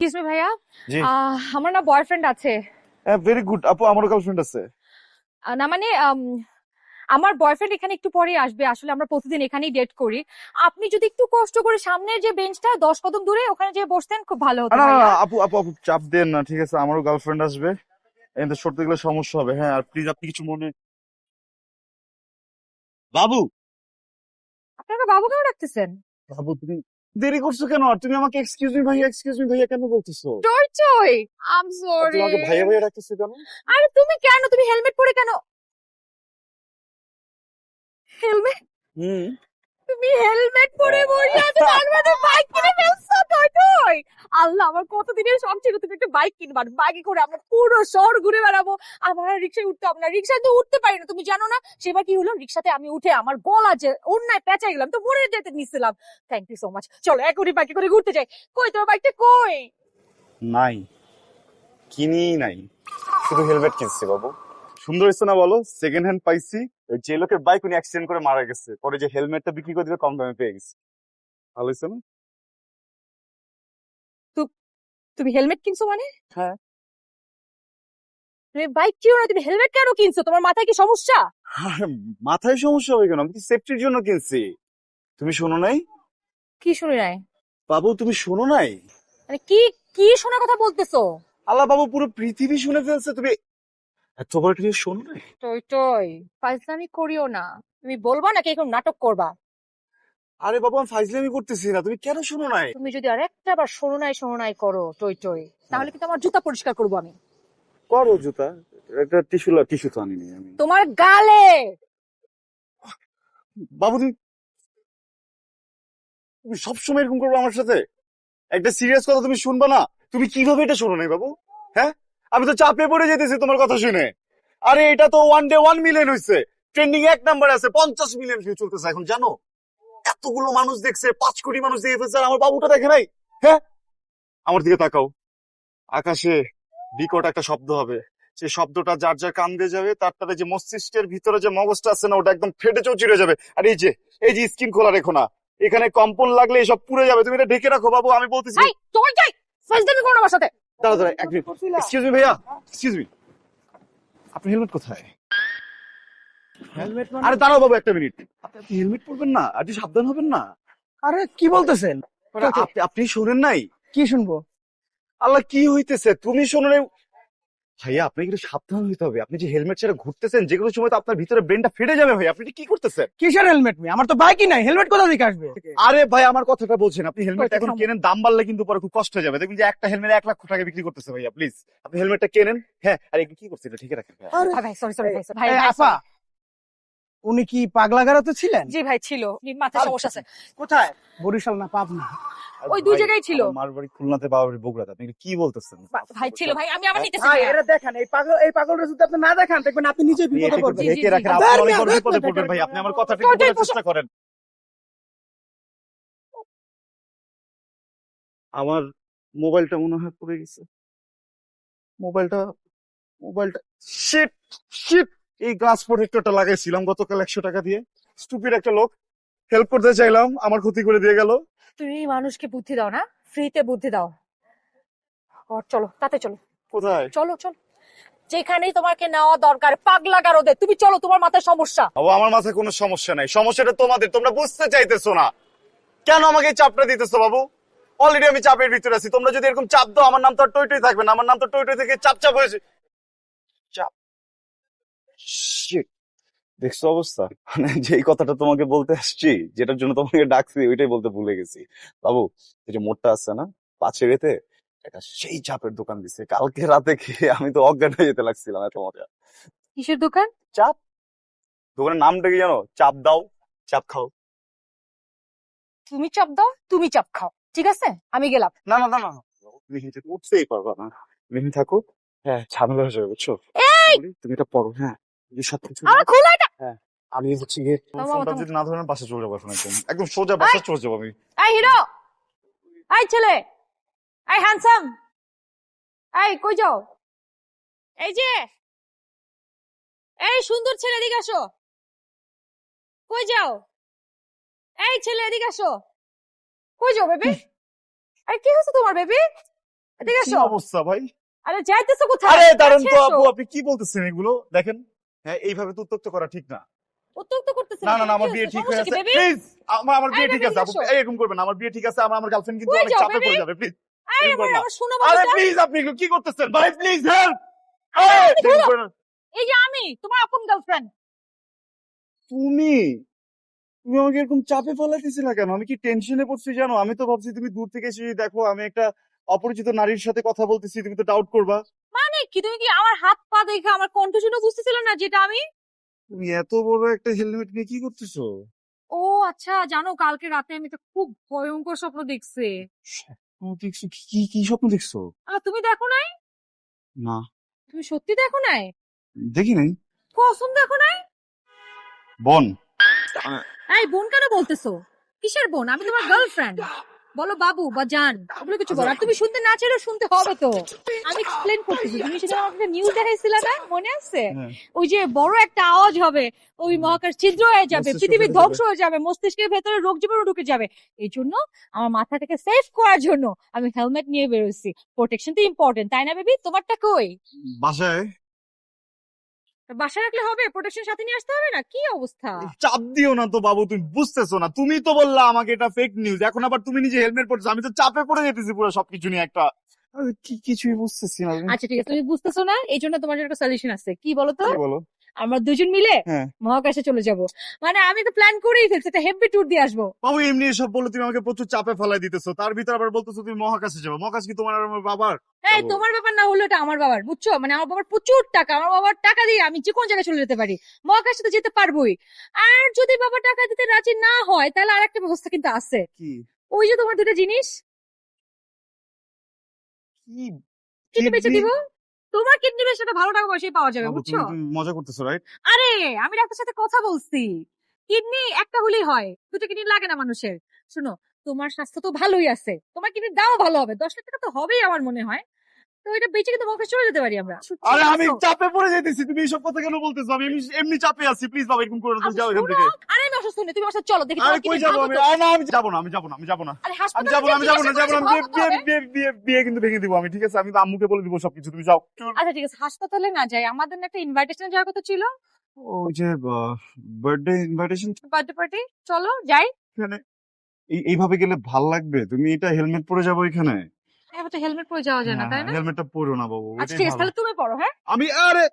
Excuse me ভাইয়া। আমার না বয়ফ্রেন্ড আছে। ভেরি গুড আপু আমারও গার্লফ্রেন্ড আছে। না মানে আম, আমার বয়ফ্রেন্ড এখানে একটু পরে আসবে। আসলে আমরা প্রতিদিন এখানেই ডেট করি। আপনি যদি একটু কষ্ট করে সামনের যে বেঞ্চটা দশ কদম দূরে ওখানে যে বসতেন খুব ভালো হতো না না না আপু আপু আপু চাপ দেন না ঠিক আছে? আমারও গার্লফ্রেন্ড আসবে। এতে সরতে গেলে সমস্যা হবে। হ্যাঁ আর প্লিজ আপনি কিছু মনে বাবু! আপনারা বাবু কেন রাখতেছেন বাবু তুমি দেরি করছ কেন? তুমি আমাকে এক্সকিউজ মি ভাইয়া এক্সকিউজ মি ভাইয়া কেন বলতেছো? চই আম আর সরি তোমাকে ভাইয়া ভাইয়া ডাকতেছো কেন? আরে তুমি কেন? তুমি হেলমেট পরে কেন? হেলমেট হুম। তুমি হেলমেট পরে বসে আছো তার বাইক কিনে ফেলছো টই টই আল্লাহ আমার কতদিনের তুমি একটা বাইক কিনবা বাইকে করে আমরা পুরো শহর ঘুরে বেড়াবো। আমার রিক্সায় উঠতে হবে না রিক্সায় তো উঠতে পারি না, তুমি জানো না? সেবার কি হলো? রিক্সাতে আমি উঠে আমার গলা যে অন্যায় পেঁচাই গেলাম, তো মরে যেতে নিছিলাম থ্যাংক ইউ সো মাচ চলো এখনই বাইকে করে ঘুরতে যাই। কই, তোমার বাইকটা কই? নাই। কিনি নাই। শুধু হেলমেট কিনছি বাবু। সুন্দর হয়েছে না বলো? সেকেন্ড হ্যান্ড পাইছি। যে লোকের বাইক উনি অ্যাক্সিডেন্ট করে মারা গেছে। পরে যে হেলমেটটা বিক্রি করে দিবে, কম দামে পেয়ে গেছে। ভালো হয়েছে না? তুমি হেলমেট কিনছো মানে? হ্যাঁ। তুমি বাইক কিনো না তুমি হেলমেট কেন কিনছো? তোমার মাথায় কি সমস্যা? মাথায় সমস্যা হবে কেন? আমি তো সেফটির জন্য কিনছি। তুমি শোনো নাই? কি শুনি নাই? বাবু তুমি শোনো নাই? মানে কি কি শোনার কথা বলতেছো? আল্লাহ বাবু পুরো পৃথিবী শুনে ফেলছে তুমি এত বড় কিছু শোনো নাই? টই টই ফাইজলামি করিও না। তুমি বলবা নাকি এখন নাটক করবা? আরে বাবু আমি ফাইজলামি করতেছি না। তুমি কেন শোনো নাই? তুমি যদি আর একটা বার শোনো নাই শোনো নাই করো টই টই। তাহলে কিন্তু আমার জুতা পরিষ্কার করব আমি। করো জুতা। একটা টিস্যু লা টিস্যু তো আনিনি আমি। তোমার গালে! বাবু তুমি তুমি সবসময় এরকম করবে আমার সাথে? একটা সিরিয়াস কথা তুমি শুনবা না? তুমি কীভাবে এটা শোনো নাই বাবু? হ্যাঁ? আমি তো চাপে পড়ে যেতেছি তোমার কথা শুনে। আরে এটা তো ওয়ান ডে ওয়ান মিলিয়ন হয়েছে ট্রেন্ডিং এক নাম্বার আছে পঞ্চাশ মিলিয়ন ভিউ চলতেছে এখন জানো? এতগুলো মানুষ দেখছে পাঁচ কোটি মানুষ দেখে ফেলছে আমার বাবুটা দেখে নাই। হ্যাঁ? আমার দিকে তাকাও। আকাশে বিকট একটা শব্দ হবে। সে শব্দটা যার যার কান দিয়ে যাবে তার তাদের যে মস্তিষ্কের ভিতরে যে মগজটা আছে না ওটা একদম ফেটে চৌচিরে যাবে। আর এই যে এই যে স্কিন খোলা রেখো না। এখানে কম্পন লাগলে এসব পুড়ে যাবে। তুমি এটা ঢেকে রাখো বাবু আমি বলতেছি করো না আমার সাথে? দাঁড়া দাঁড়া এক মিনিট এক্সকিউজ মি ভাইয়া। এক্সকিউজ মি আপনার হেলমেট কোথায়? হেলমেট আরে দাঁড়াও বাবু একটা মিনিট আপনি হেলমেট পরবেন না সাবধান হবেন না। আরে কি বলতেছেন? আপনি আপনি শোনেন নাই? কি শুনব? আল্লাহ কি হইতেছে? তুমি শোনো ভাইয়া আপনাকে একটু সাবধান হইতে হবে। আপনি যে হেলমেট ছাড়া ঘুরতেছেন যে কোনো সময় তো আপনার ভিতরে ব্রেনটা ফেটে যাবে ভাই আপনি কি করতেছেন? কিসের হেলমেট মি আমার তো বাইকই নাই। হেলমেট কোথা থেকে আসবে? আরে ভাই আমার কথাটা বলছেন। আপনি হেলমেট এখন কেনেন দাম বাড়লে কিন্তু পরে খুব কষ্ট হয়ে যাবে। দেখবেন যে একটা হেলমেট এক লাখ টাকা বিক্রি করতেছে ভাইয়া প্লিজ আপনি হেলমেটটা কেনেন? হ্যাঁ আর কি করছেন? এটা ঠিক রাখেন ভাই ভাই সরি সরি ভাই আপা। উনি কি পাগলা গারাতে ছিলেন? জি ভাই ছিল। মাথায় সমস্যা আছে। কোথায়? বরিশাল না পাবনা? ওই দুই জায়গায় ছিল। আমার মার বাড়ি খুলনাতে বাবা বাড়ি বগুড়াতে। আপনি কি বলতেছেন? ভাই ছিল ভাই আমি আবার নিতেছি ভাই। এটা দেখেন এই পাগল এই পাগলটা যদি আপনি না দেখান দেখবেন আপনি নিজে বিপদে পড়বেন। জি, জি, ঢেকে জি। রাখেন আপনি অনেক বড় বিপদে পড়বেন ভাই আপনি আমার কথাটা ওইটাই একটু বোঝার চেষ্টা করেন। আমার মোবাইলটা মনে হয় পড়ে গেছে। মোবাইলটা মোবাইলটা শিট শিট এই গ্লাস প্রোটেক্টরটা লাগাইছিলাম গতকাল একশো টাকা দিয়ে। স্টুপিড একটা লোক। হেল্প করতে চাইলাম আমার ক্ষতি করে দিয়ে গেল। তুমি মানুষকে বুদ্ধি দাও না ফ্রিতে বুদ্ধি দাও। চলো তাতে চলো। কোথায়? চলো চলো। যেখানেই তোমাকে নেওয়া দরকার পাগলা গারোদের তুমি চলো তোমার মাথায় সমস্যা। বাবু আমার মাথায় কোনো সমস্যা নাই। সমস্যাটা তোমাদের তোমরা বুঝতে চাইতেছো না। কেন আমাকে এই চাপটা দিতেছো বাবু? অলরেডি আমি চাপের ভিতরে আছি। তোমরা যদি এরকম চাপ দাও আমার নাম তো আর টই টই থাকবে না। আমার নাম তো টই টই থেকে চাপ চাপ হয়েছে। Shit. দেখছ অবস্থা? মানে যেই কথাটা তোমাকে বলতে আসছি যেটার জন্য তোমাকে ডাকছি ওইটাই বলতে ভুলে গেছি। বাবু এই যে মোড়টা আছে না পাঁচের এতে একটা সেই চাপের দোকান দিছে। কালকে রাতে খেয়ে আমি তো অজ্ঞান হয়ে যেতে লাগছিলাম এত মজা। কিসের দোকান? চাপ। দোকানের নামটা কি জানো? চাপ দাও চাপ খাও। তুমি চাপ দাও তুমি চাপ খাও ঠিক আছে? আমি গেলাম। না না না না। তুমি উঠতেই পারবা না। এখানে থাকো। হ্যাঁ ঝামেলা হয়ে যাবে বুঝছ? তুমি এটা পড়ো হ্যাঁ। সবকিছু আমার খোলা এটা। আমি হচ্ছে গিয়ে ফোনটা যদি না ধরেন বাসা চলে যাব এখন একদম। একদম সোজা বাসা চলে যাব আমি। এই হিরো! এই ছেলে! এই হ্যান্ডসাম এই কই যাও? এই যে! এই সুন্দর ছেলে এদিকে আসো। কই যাও? এই ছেলে এদিকে আসো। কই যাও বেবি এই কি হচ্ছে তোমার বেবি এদিকে এসো অবস্থা ভাই? আরে যাইতেছো কোথায়? আরে তো আপু আপনি কি বলতেছেন এগুলো? দেখেন। হ্যাঁ এইভাবে তো উত্তক্ত করা ঠিক না। উত্তেজিত করতেছে না না না আমার বিয়ে ঠিক হয়ে আছে প্লিজ আমার আমার বিয়ে ঠিক আছে আপু এরকম করবেন আমার বিয়ে ঠিক আছে আমার আমার গার্লফ্রেন্ড কিন্তু অনেক চাপে পড়ে যাবে প্লিজ। আরে না। আমার শোনো আরে বাবুটা। প্লিজ আপনি কি করতেছেন? ভাই প্লিজ হেল্প এই যে আমি তোমার আপন গার্লফ্রেন্ড তুমি তুমি আমাকে এরকম চাপে কেন? আমি কি টেনশনে পড়ছি জানো? আমি তো ভাবছি তুমি দূর থেকে এসে দেখো আমি একটা অপরিচিত নারীর সাথে কথা বলতেছি তুমি তো ডাউট করবা। কি তুমি কি আমার হাত পা দেখে আমার কণ্ঠ শুনে বুঝতেছিল না যেটা আমি? তুমি এত বড় একটা হেলমেট নিয়ে কি করতেছো? ও আচ্ছা জানো কালকে রাতে আমি তো খুব ভয়ঙ্কর স্বপ্ন দেখছি। কি কি কি স্বপ্ন দেখছ? আর তুমি দেখো নাই? না। তুমি সত্যি দেখো নাই? দেখি নাই। কসম দেখো নাই? বোন। এই বোন কেন বলতেছো? কিসের বোন? আমি তোমার গার্লফ্রেন্ড বলো বাবু বা জান ওগুলো কিছু বলো। তুমি শুনতে না চাইলেও শুনতে হবে তো। আমি এক্সপ্লেন করতেছি তুমি সেটা আমাকে নিউজ দেখাইছিলে না? মনে আছে? হ্যাঁ। ওই যে বড় একটা আওয়াজ হবে ওই মহাকাশ ছিদ্র হয়ে যাবে মস্তিষ্ক পৃথিবী ধ্বংস হয়ে যাবে মস্তিষ্কের ভেতরে রোগ জীবাণু ঢুকে যাবে। এই জন্য আমার মাথাটাকে সেভ করার জন্য আমি হেলমেট নিয়ে বেরোচ্ছি প্রোটেকশন তো ইম্পর্টেন্ট তাই না বেবি? তোমারটা কই? বাসায় বাসা রাখলে হবে? প্রোটেকশন সাথে নিয়ে আসতে হবে না? কি অবস্থা? চাপ দিও না তো বাবু তুমি বুঝতেছো না। তুমি তো বললা আমাকে এটা ফেক নিউজ এখন আবার তুমি নিজে হেলমেট পরছো। আমি তো চাপে পড়ে যেতেছি পুরো সবকিছু নিয়ে একটা। কিছুই বুঝতেছি না। আচ্ছা ঠিক আছে। তুমি বুঝতেছো না? এই জন্য তোমার জন্য একটা সলিউশন আছে। কি বলো তো? কি বলো? আমরা দুজন মিলে হ্যাঁ। মহাকাশে চলে যাব। মানে আমি তো প্ল্যান করেই ফেলছি একটা হেভি ট্যুর দিয়ে আসব। বাবু এমনি এসব বলে তুমি আমাকে প্রচুর চাপে ফেলাই দিতেছো। তার ভিতর আবার বলতেছো তুমি মহাকাশে যাব। মহাকাশ কি তোমার আর আমার বাবার? এই যাব। তোমার ব্যাপার না হলো এটা আমার বাবার বুঝছ? মানে আমার বাবার প্রচুর টাকা। আমার বাবার টাকা দিয়ে আমি যে কোন জায়গায় চলে যেতে পারি? মহাকাশে তো যেতে পারবোই। আর যদি বাবা টাকা দিতে রাজি না হয় তাহলে আর একটা ব্যবস্থা কিন্তু আছে। কি? ওই যে তোমার দুটো জিনিস। কি? কিডনি বেচে? দিব? তোমার কিডনি বেচে সেটা ভালো টাকা পয়সায় পাওয়া যাবে বুঝছ? মজা করতেছো রাইট আরে আমি ডাক্তার সাথে কথা বলছি। কিডনি একটা হলেই হয় দুটো কিডনি লাগে না মানুষের। শুনো তোমার স্বাস্থ্য তো ভালোই আছে তোমার কিডনির দামও ভালো হবে দশ লাখ টাকা তো হবেই আমার মনে হয়। তো এটা বেঁচে কিন্তু মহাকাশ চলে যেতে পারি আমরা। আরে আমি চাপে পড়ে যেতেছি তুমি এইসব কথা কেন বলতেছো? আমি এমনি- চাপে আছি প্লিজ বাবা এরকম করে না আচ্ছা, যাও এখান থেকে। আরে অসুস্থ তুমি আমার সাথে চলো দেখি আরে কই যাব? আমি। না আমি যাব না আমি যাব না আমি যাব না। আরে আমি হাসপাতালে যাব না আমি যাব না যাব না। বিয়ে বিয়ে বিয়ে বিয়ে কিন্তু ভেঙে দিব আমি ঠিক আছে? আমি তো আম্মুকে বলে দিব সবকিছু তুমি যাও। আচ্ছা ঠিক আছে হাসপাতালে না যাই। আমাদের একটা ইনভাইটেশন যাওয়ার কথা ছিল। ওই যে বার্থডে ইনভাইটেশন বার্থডে পার্টি চলো যাই। এখানে এই এইভাবে গেলে ভালো লাগবে? তুমি এটা হেলমেট পরে যাব এখানে? এবার তো হেলমেট পরে যাওয়া যায় না তাই না? হেলমেটটা পরো না বাবু আচ্ছা ঠিক আছে তাহলে তুমি পড়ো হ্যাঁ? আমি আরে!